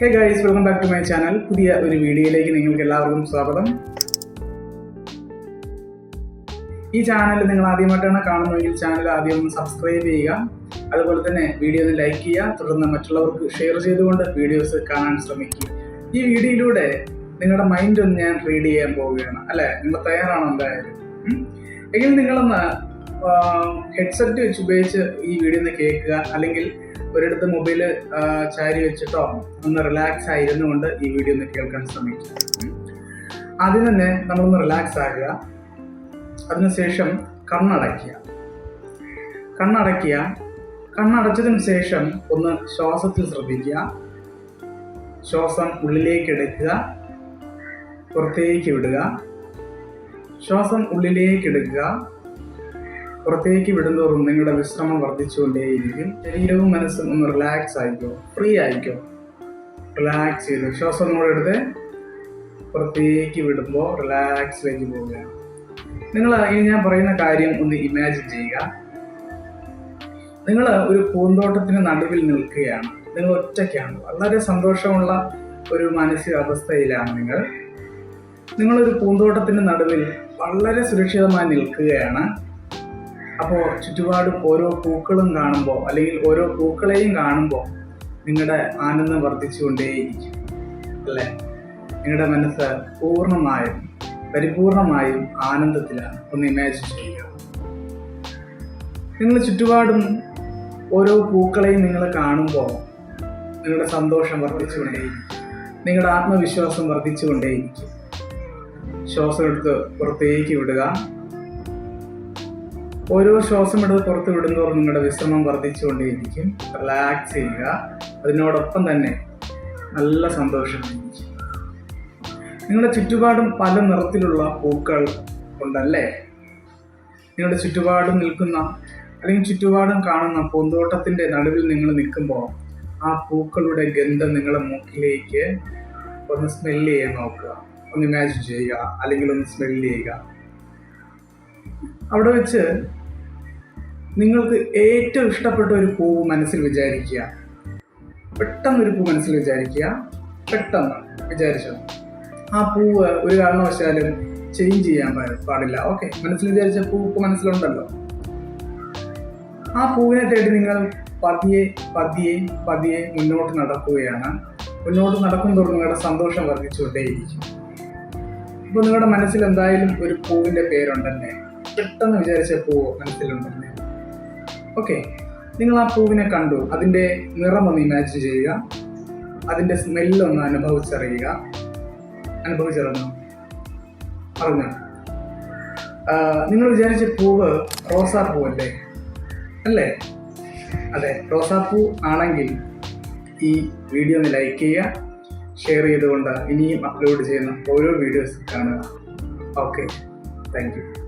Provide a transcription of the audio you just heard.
Hey guys welcome back to my channel പുതിയ ഒരു വീഡിയോയിലേക്ക് നിങ്ങൾക്ക് എല്ലാവർക്കും സ്വാഗതം. ഈ ചാനൽ നിങ്ങൾ ആദ്യമായിട്ടാണ് കാണുന്നതെങ്കിൽ ചാനൽ ആദ്യം സബ്സ്ക്രൈബ് ചെയ്യുക. അതുപോലെ തന്നെ വീഡിയോ ഒന്ന് ലൈക്ക് ചെയ്യുക. തുടർന്ന് മറ്റുള്ളവർക്ക് ഷെയർ ചെയ്തുകൊണ്ട് വീഡിയോസ് കാണാൻ ശ്രമിക്കുക. ഈ വീഡിയോയിലൂടെ നിങ്ങളുടെ മൈൻഡ് ഒന്ന് ഞാൻ റീഡ് ചെയ്യാൻ പോവുകയാണ്. അല്ലേ? നിങ്ങൾ തയ്യാറാണോ എന്തായാലും? എങ്കിൽ നിങ്ങളൊന്ന് ഹെഡ്സെറ്റ് വെച്ച് ഉപയോഗിച്ച് ഈ വീഡിയോ ഒന്ന് കേൾക്കുക. അല്ലെങ്കിൽ ഒരിടത്ത് മൊബൈൽ ചാരി വെച്ചിട്ടോ ഒന്ന് റിലാക്സ് ആയിരുന്നുകൊണ്ട് ഈ വീഡിയോ ഒന്ന് കേൾക്കാൻ ശ്രമിക്കുക അതിൽ തന്നെ നമ്മളൊന്ന് റിലാക്സ് ആകുക. അതിനുശേഷം കണ്ണടയ്ക്കുക. കണ്ണടയ്ക്കുക. കണ്ണടച്ചതിന് ശേഷം ഒന്ന് ശ്വാസത്തിൽ ശ്രദ്ധിക്കുക. ശ്വാസം ഉള്ളിലേക്ക് എടുക്കുക. പുറത്തേക്ക് വിടുക. ശ്വാസം ഉള്ളിലേക്ക് എടുക്കുക. പുറത്തേക്ക് വിടുന്തോറും നിങ്ങളുടെ വിശ്രമം വർദ്ധിച്ചുകൊണ്ടേയിരിക്കും. ശരീരവും മനസ്സും ഒന്ന് റിലാക്സ് ആയിക്കോ ഫ്രീ ആയിക്കോ. റിലാക്സ് ചെയ്ത് ശ്വാസം കൂടെ എടുത്ത് പുറത്തേക്ക് വിടുമ്പോൾ റിലാക്സിലേക്ക് പോവുകയാണ് നിങ്ങൾ ഇനി ഞാൻ പറയുന്ന കാര്യം ഒന്ന് ഇമാജിൻ ചെയ്യുക. നിങ്ങൾ ഒരു പൂന്തോട്ടത്തിന് നടുവിൽ നിൽക്കുകയാണ്. നിങ്ങൾ ഒറ്റയ്ക്കാണ്. വളരെ സന്തോഷമുള്ള ഒരു മാനസികാവസ്ഥയിലാണ് നിങ്ങൾ. നിങ്ങളൊരു പൂന്തോട്ടത്തിന്റെ നടുവിൽ വളരെ സുരക്ഷിതമായി നിൽക്കുകയാണ്. അപ്പോൾ ചുറ്റുപാടും ഓരോ പൂക്കളും കാണുമ്പോൾ അല്ലെങ്കിൽ ഓരോ പൂക്കളെയും കാണുമ്പോൾ നിങ്ങളുടെ ആനന്ദം വർദ്ധിച്ചുകൊണ്ടേയിരിക്കും. അല്ലേ? നിങ്ങളുടെ മനസ്സ് പൂർണമായും പരിപൂർണമായും ആനന്ദത്തിലാണ്. ഒന്ന് ഇമാജിൻ ചെയ്യുക. നിങ്ങൾ ചുറ്റുപാടും ഓരോ പൂക്കളെയും നിങ്ങൾ കാണുമ്പോൾ നിങ്ങളുടെ സന്തോഷം വർദ്ധിച്ചുകൊണ്ടേയിരിക്കും. നിങ്ങളുടെ ആത്മവിശ്വാസം വർദ്ധിച്ചുകൊണ്ടേയിരിക്കും. ശ്വാസം എടുത്ത് പുറത്തേക്ക് വിടുക. ഓരോ ശ്വാസം എടുത്ത് പുറത്ത് വിടുന്നതോറും നിങ്ങളുടെ വിശ്രമം വർദ്ധിച്ചുകൊണ്ടേയിരിക്കും. റിലാക്സ് ചെയ്യുക. അതിനോടൊപ്പം തന്നെ നല്ല സന്തോഷം നിങ്ങളുടെ ചുറ്റുപാടും പല നിറത്തിലുള്ള പൂക്കൾ ഉണ്ടല്ലേ? നിങ്ങളുടെ ചുറ്റുപാടും നിൽക്കുന്ന അല്ലെങ്കിൽ ചുറ്റുപാടും കാണുന്ന പൂന്തോട്ടത്തിന്റെ നടുവിൽ നിങ്ങൾ നിൽക്കുമ്പോൾ ആ പൂക്കളുടെ ഗന്ധം നിങ്ങളുടെ മൂക്കിലേക്ക് ഒന്ന് സ്മെല്ല് ചെയ്യാൻ നോക്കുക. ഒന്ന് ഇമാജിൻ ചെയ്യുക. അല്ലെങ്കിൽ ഒന്ന് സ്മെല്ല് ചെയ്യുക. അവിടെ വെച്ച് നിങ്ങൾക്ക് ഏറ്റവും ഇഷ്ടപ്പെട്ട ഒരു പൂവ് മനസ്സിൽ വിചാരിക്കുക. പെട്ടെന്നൊരു പൂ മനസ്സിൽ വിചാരിക്കുക. പെട്ടെന്ന് വിചാരിച്ചോ. ആ പൂവ് ഒരു കാരണവശാലും ചേഞ്ച് ചെയ്യാൻ പാടില്ല. ഓക്കെ മനസ്സിൽ വിചാരിച്ച പൂ ഇപ്പൊ മനസ്സിലുണ്ടല്ലോ. ആ പൂവിനെ തേടി നിങ്ങൾ പതിയെ പതിയെ പതിയെ മുന്നോട്ട് നടക്കുകയാണ്. മുന്നോട്ട് നടക്കും തോറും നിങ്ങളുടെ സന്തോഷം വർദ്ധിച്ചുകൊണ്ടേയിരിക്കും. ഇപ്പൊ നിങ്ങളുടെ മനസ്സിൽ എന്തായാലും ഒരു പൂവിന്റെ പേരുണ്ടല്ലേ പെട്ടെന്ന് വിചാരിച്ച പൂവ് മനസ്സിലുണ്ടല്ലേ ഓക്കെ നിങ്ങൾ ആ പൂവിനെ കണ്ടു. അതിന്റെ നിറം ഒന്ന് ഇമാജിൻ ചെയ്യുക. അതിന്റെ സ്മെല്ലൊന്ന് അനുഭവിച്ചറിയുക. അനുഭവിച്ചറിഞ്ഞു? അറിഞ്ഞു? നിങ്ങൾ വിചാരിച്ച പൂവ് റോസാപ്പൂ അല്ലേ? അല്ലേ? അതെ റോസാപ്പൂ ആണെങ്കിൽ ഈ വീഡിയോ ഒന്ന് ലൈക്ക് ചെയ്യുക. ഷെയർ ചെയ്തുകൊണ്ട് ഇനിയും അപ്ലോഡ് ചെയ്യുന്ന ഓരോ വീഡിയോസ് കാണുക. Okay thank you